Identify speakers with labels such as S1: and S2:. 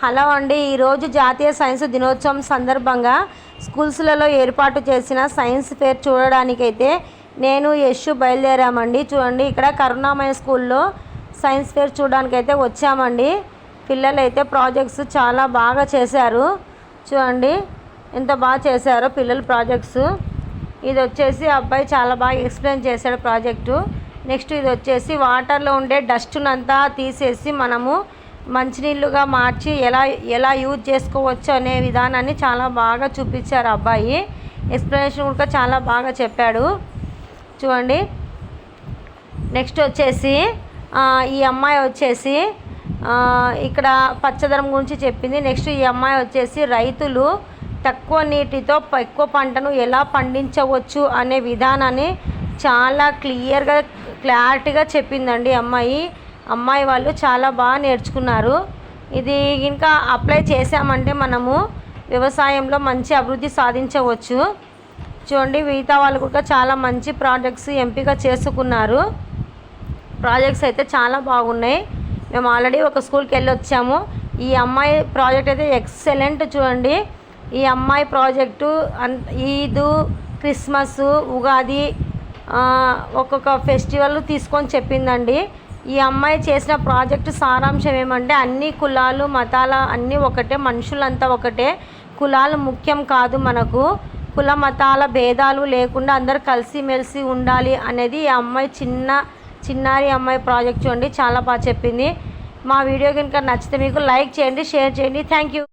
S1: Hello అండి ఈరోజు జాతీయ సైన్స్ దినోత్సవం సందర్భంగా స్కూల్స్లలో ఏర్పాటు చేసిన సైన్స్ ఫేర్ చూడడానికైతే నేను యశ్ బయలుదేరామండి. చూడండి ఇక్కడ కరుణామయ స్కూల్లో సైన్స్ ఫేర్ చూడడానికైతే వచ్చామండి. పిల్లలు అయితే ప్రాజెక్ట్స్ చాలా బాగా చేశారు. చూడండి ఎంత బాగా చేశారో పిల్లలు ప్రాజెక్ట్స్. ఇది వచ్చేసి అబ్బాయి చాలా బాగా ఎక్స్ప్లెయిన్ చేశాడు ప్రాజెక్టు. నెక్స్ట్ ఇది వచ్చేసి వాటర్లో ఉండే డస్ట్నంతా తీసేసి మనము మంచినీళ్ళుగా మార్చి ఎలా ఎలా యూజ్ చేసుకోవచ్చు అనే విధానాన్ని చాలా బాగా చూపించారు అబ్బాయి. ఎక్స్ప్లెనేషన్ కూడా చాలా బాగా చెప్పాడు. చూడండి. నెక్స్ట్ వచ్చేసి ఈ అమ్మాయి వచ్చేసి ఇక్కడ పచ్చదనం గురించి చెప్పింది. నెక్స్ట్ ఈ అమ్మాయి వచ్చేసి రైతులు తక్కువ నీటితో ఎక్కువ పంటను ఎలా పండించవచ్చు అనే విధానాన్ని చాలా క్లియర్గా క్లారిటీగా చెప్పిందండి ఈ అమ్మాయి. అమ్మాయి వాళ్ళు చాలా బాగా నేర్చుకున్నారు. ఇది ఇంకా అప్లై చేసామంటే మనము వ్యవసాయంలో మంచి అభివృద్ధి సాధించవచ్చు. చూడండి మిగతా వాళ్ళు కూడా చాలా మంచి ప్రాజెక్ట్స్ ఎంపిక చేసుకున్నారు. ప్రాజెక్ట్స్ అయితే చాలా బాగున్నాయి. మేము ఆల్రెడీ ఒక స్కూల్కి వెళ్ళి వచ్చాము. ఈ అమ్మాయి ప్రాజెక్ట్ అయితే ఎక్సలెంట్ చూడండి. ఈ అమ్మాయి ప్రాజెక్టు అన్ ఈద్ క్రిస్మస్ ఉగాది ఒక్కొక్క ఫెస్టివల్ తీసుకొని చెప్పిందండి. ఈ అమ్మాయి చేసిన ప్రాజెక్టు సారాంశం ఏమంటే అన్ని కులాలు మతాల అన్నీ ఒకటే మనుషులంతా ఒకటే. కులాలు ముఖ్యం కాదు మనకు. కుల మతాల భేదాలు లేకుండా అందరు కలిసిమెలిసి ఉండాలి అనేది ఈ అమ్మాయి చిన్న చిన్నారి అమ్మాయి ప్రాజెక్ట్ చూడండి చాలా బాగా చెప్పింది. మా వీడియో కనుక నచ్చితే మీకు లైక్ చేయండి షేర్ చేయండి. Thank you